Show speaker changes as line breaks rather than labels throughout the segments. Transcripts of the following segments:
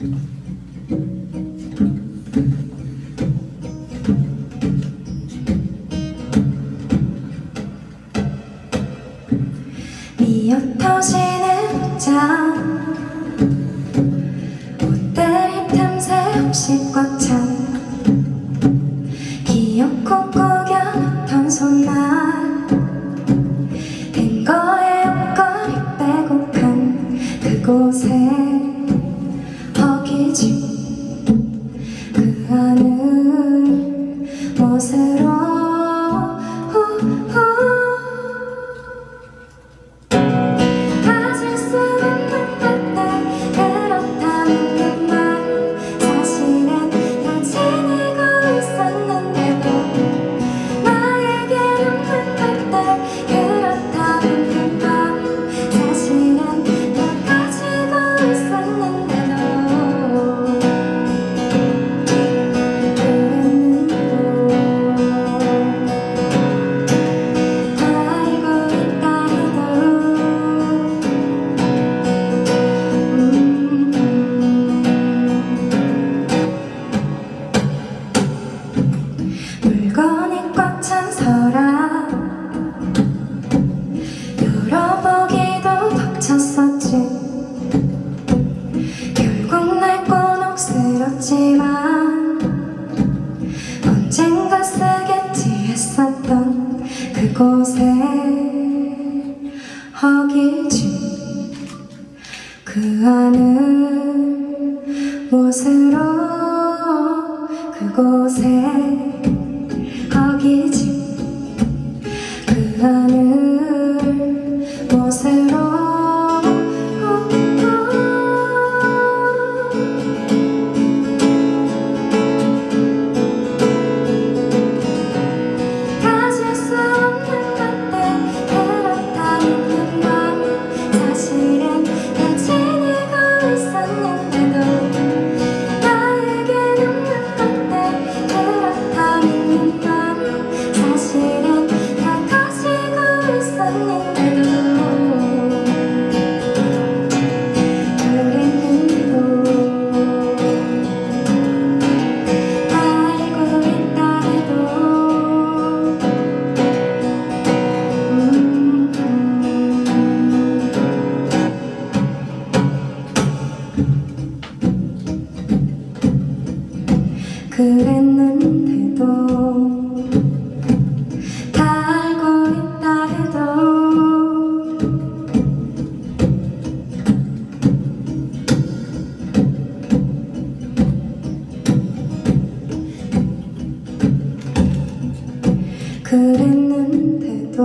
미어 터지는 장 옷다리 틈새 혹시 꽉찬 cosas 언젠가 쓰겠지 했던 그곳에 허기진 그 하늘 옷으로 그곳에 그랬는데도 다 알고 있다 해도 그랬는데도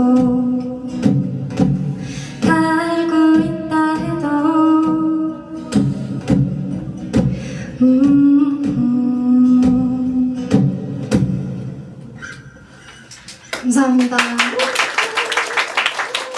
감사합니다.